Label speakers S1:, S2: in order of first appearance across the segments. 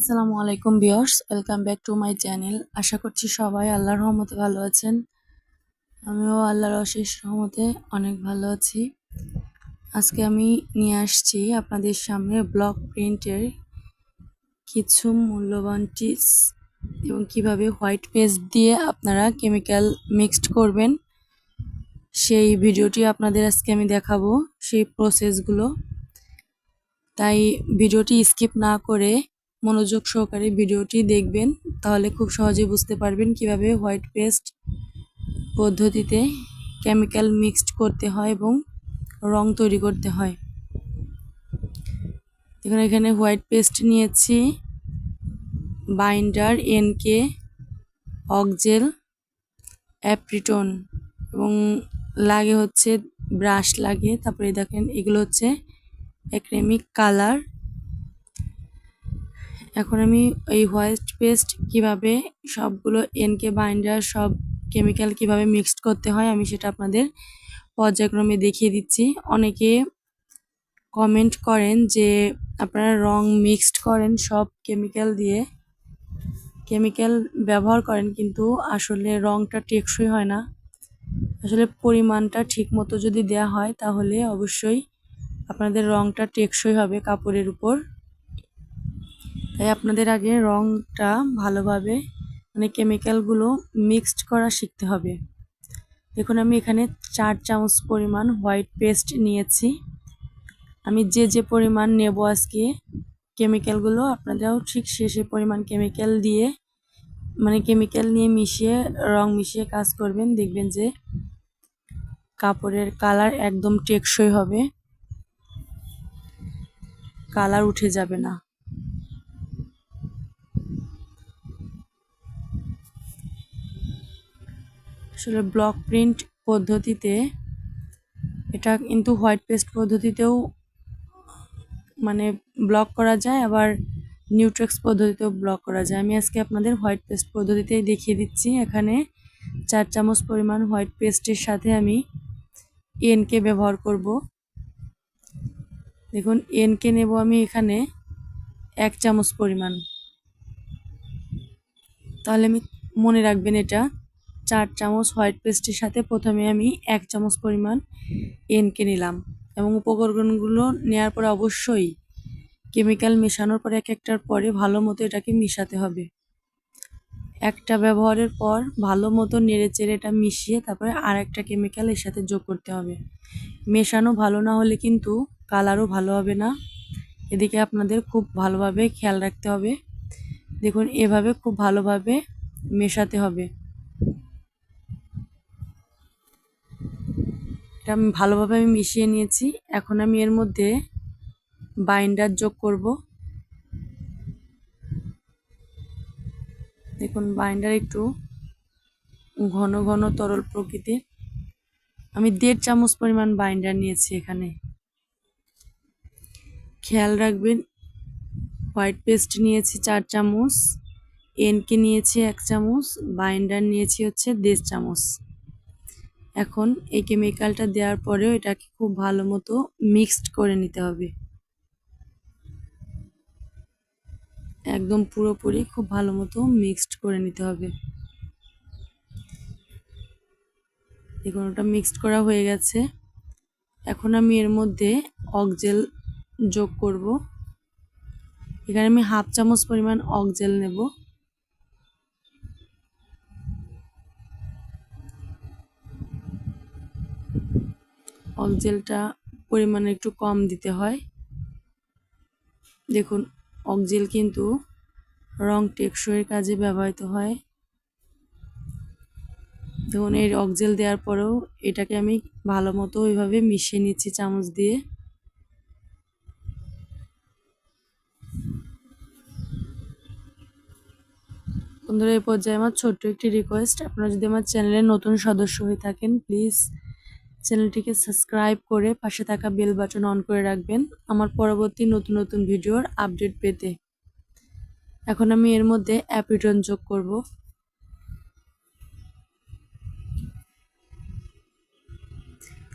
S1: আসসালামু আলাইকুম viewers welcome back to my channel. আশা করছি সবাই আল্লাহর রহমতে ভালো আছেন। আমিও আল্লাহর অশেষ রহমতে অনেক ভালো আছি। আজকে আমি নিয়ে আসছি আপনাদের সামনে ব্লক প্রিন্টের কিছু মূল্যবান টিপস এবং কীভাবে হোয়াইট পেস্ট দিয়ে আপনারা কেমিক্যাল মিক্সড করবেন। সেই ভিডিওটি আপনাদের আজকে আমি দেখাবো, সেই প্রসেসগুলো তাই ভিডিওটি স্কিপ না করে মনোযোগ সহকারে ভিডিওটি দেখবেন, তাহলে খুব সহজে বুঝতে পারবেন কীভাবে হোয়াইট পেস্ট পদ্ধতিতে কেমিক্যাল মিক্সড করতে হয় এবং রং তৈরি করতে হয়। দেখুন, এখানে হোয়াইট পেস্ট নিয়েছি, বাইন্ডার এনকে অকজেল অ্যাপ্রিটন এবং লাগে হচ্ছে ব্রাশ লাগে, তারপরে দেখেন এগুলো হচ্ছে অ্যাক্রেমিক কালার এখন আমি এই হোয়াইট পেস্ট কীভাবে সবগুলো এনকে বাইন্ডার সব কেমিক্যাল কীভাবে মিক্সড করতে হয়, আমি সেটা আপনাদের পর্যায়ক্রমে দেখিয়ে দিচ্ছি। অনেকে কমেন্ট করেন যে আপনারা রং মিক্সড করেন সব কেমিক্যাল দিয়ে। কেমিক্যাল ব্যবহার করেন কিন্তু আসলে রংটা টেকসই হয় না। আসলে পরিমাণটা ঠিক মতো যদি দেয়া হয় তাহলে অবশ্যই আপনাদের রংটা টেকসই হবে কাপড়ের উপর। তাই আপনাদের আগে রংটা ভালোভাবে মানে কেমিক্যালগুলো মিক্সড করা শিখতে হবে। দেখুন, আমি এখানে চার চামচ পরিমাণ হোয়াইট পেস্ট নিয়েছি। আমি যে যে পরিমাণ নেব আজকে কেমিক্যালগুলো আপনারাও ঠিক সে সে পরিমাণ কেমিক্যাল দিয়ে মানে কেমিক্যাল নিয়ে মিশিয়ে, রং মিশিয়ে কাজ করবেন। দেখবেন যে কাপড়ের কালার একদম টেকসই হবে। কালার উঠে যাবে না। আসলে ব্লক প্রিন্ট পদ্ধতিতে এটা কিন্তু হোয়াইট পেস্ট পদ্ধতিতেও মানে ব্লক করা যায়, আবার নিউট্রেক্স পদ্ধতিতেও ব্লক করা যায়। আমি আজকে আপনাদের হোয়াইট পেস্ট পদ্ধতিতেই দেখিয়ে দিচ্ছি। এখানে চার চামচ পরিমাণ হোয়াইট পেস্টের সাথে আমি এনকে ব্যবহার করব। দেখুন এনকে নেব আমি এখানে এক চামচ পরিমাণ। তাহলে আমি মনে রাখবেন এটা। চার চামচ হোয়াইট পেস্টের সাথে প্রথমে আমি এক চামচ পরিমাণ এনকে নিলাম এবং উপকরণগুলো নেওয়ার পরে অবশ্যই কেমিক্যাল মেশানোর পরে এক একটার পরে ভালো মতো এটাকে মিশাতে হবে। একটা ব্যবহারের পর ভালো মতো নেড়ে চেড়ে এটা মিশিয়ে তারপরে আর একটা কেমিক্যাল এর সাথে যোগ করতে হবে। মেশানো ভালো না হলে কিন্তু কালারও ভালো হবে না। এদিকে আপনাদের খুব ভালোভাবে খেয়াল রাখতে হবে। দেখুন, এভাবে খুব ভালোভাবে মেশাতে হবে। এটা আমি ভালোভাবে আমি মিশিয়ে নিয়েছি। এখন আমি এর মধ্যে বাইন্ডার যোগ করব। দেখুন বাইন্ডার একটু ঘন ঘন তরল প্রকৃতির। আমি দেড় চামচ পরিমাণ বাইন্ডার নিয়েছি এখানে। খেয়াল রাখবেন হোয়াইট পেস্ট নিয়েছি চার চামচ এনকে নিয়েছি এক চামচ বাইন্ডার নিয়েছি হচ্ছে দেড় চামচ। এখন এই কেমিক্যালটা দেওয়ার পরেও এটাকে খুব ভালো মতো মিক্সড করে নিতে হবে। একদম পুরোপুরি খুব ভালো মতো মিক্সড করে নিতে হবে। দেখুন, ওটা মিক্সড করা হয়ে গেছে। এখন আমি এর মধ্যে অকজেল যোগ করব। এখানে আমি হাফ চামচ পরিমাণ অকজেল নেব। অকজেলটা পরিমাণে একটু কম দিতে হয়। দেখুন অকজেল কিন্তু রং টেকসইয়ের কাজে ব্যবহৃত হয়। দেখুন, এই অকজেল দেওয়ার পরেও এটাকে আমি ভালো মতো ওইভাবে মিশিয়ে নিচ্ছি চামচ দিয়ে। বন্ধুরা এই পর্যায়ে আমার ছোট্ট একটি রিকোয়েস্ট আপনারা যদি আমার চ্যানেলের নতুন সদস্য হয়ে থাকেন প্লিজ চ্যানেলটিকে সাবস্ক্রাইব করে পাশে থাকা বেল বাটন অন করে রাখবেন আমার পরবর্তী নতুন নতুন ভিডিওর আপডেট পেতে। এখন আমি এর মধ্যে অ্যাপিটন যোগ করব।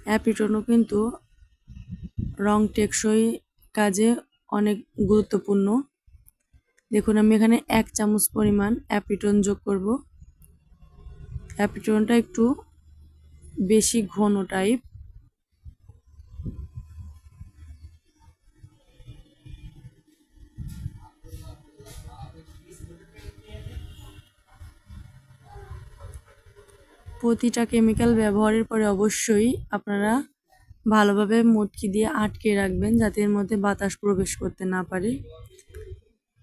S1: অ্যাপিটনও কিন্তু রং টেকসই কাজে অনেক গুরুত্বপূর্ণ। দেখুন, আমি এখানে এক চামচ পরিমাণ অ্যাপিটন যোগ করব। অ্যাপিটনটা একটু বেশি ঘন টাইপ প্রতিটা কেমিক্যাল ব্যবহারের পরে অবশ্যই আপনারা ভালোভাবে মুটকি দিয়ে আটকে রাখবেন যাতে এর মধ্যে বাতাস প্রবেশ করতে না পারে।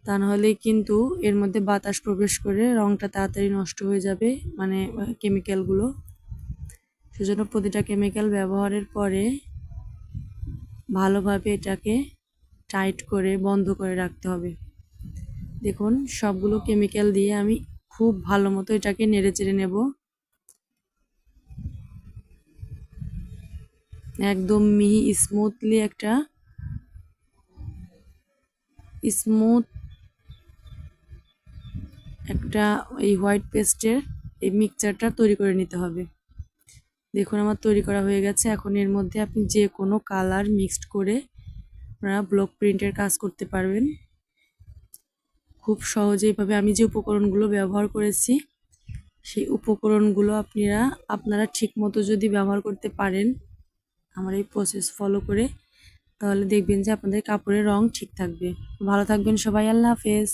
S1: তা নাহলে কিন্তু এর মধ্যে বাতাস প্রবেশ করে রঙটা তাড়াতাড়ি নষ্ট হয়ে যাবে মানে কেমিক্যালগুলো সেজন্য প্রতিটা কেমিক্যাল ব্যবহারের পরে ভালোভাবে এটাকে টাইট করে, বন্ধ করে রাখতে হবে। দেখুন, সবগুলো কেমিক্যাল দিয়ে আমি খুব ভালো মতো এটাকে নেড়ে চেড়ে নেব। একদম মিহি স্মুথলি একটা স্মুথ একটা এই হোয়াইট পেস্টের এই মিক্সচারটা তৈরি করে নিতে হবে। দেখুন, আমার তৈরি করা হয়ে গেছে। এখন এর মধ্যে আপনি যে কোনো কালার মিক্সড করে আপনারা ব্লক প্রিন্টের কাজ করতে পারবেন। খুব সহজে এইভাবে আমি যে উপকরণগুলো ব্যবহার করেছি, সেই উপকরণগুলো আপনারা আপনারা ঠিক মতো যদি ব্যবহার করতে পারেন, আমার এই প্রসেস ফলো করে, তাহলে দেখবেন যে আপনাদের কাপড়ের রং ঠিক থাকবে। ভালো থাকবেন সবাই, আল্লাহ হাফেজ।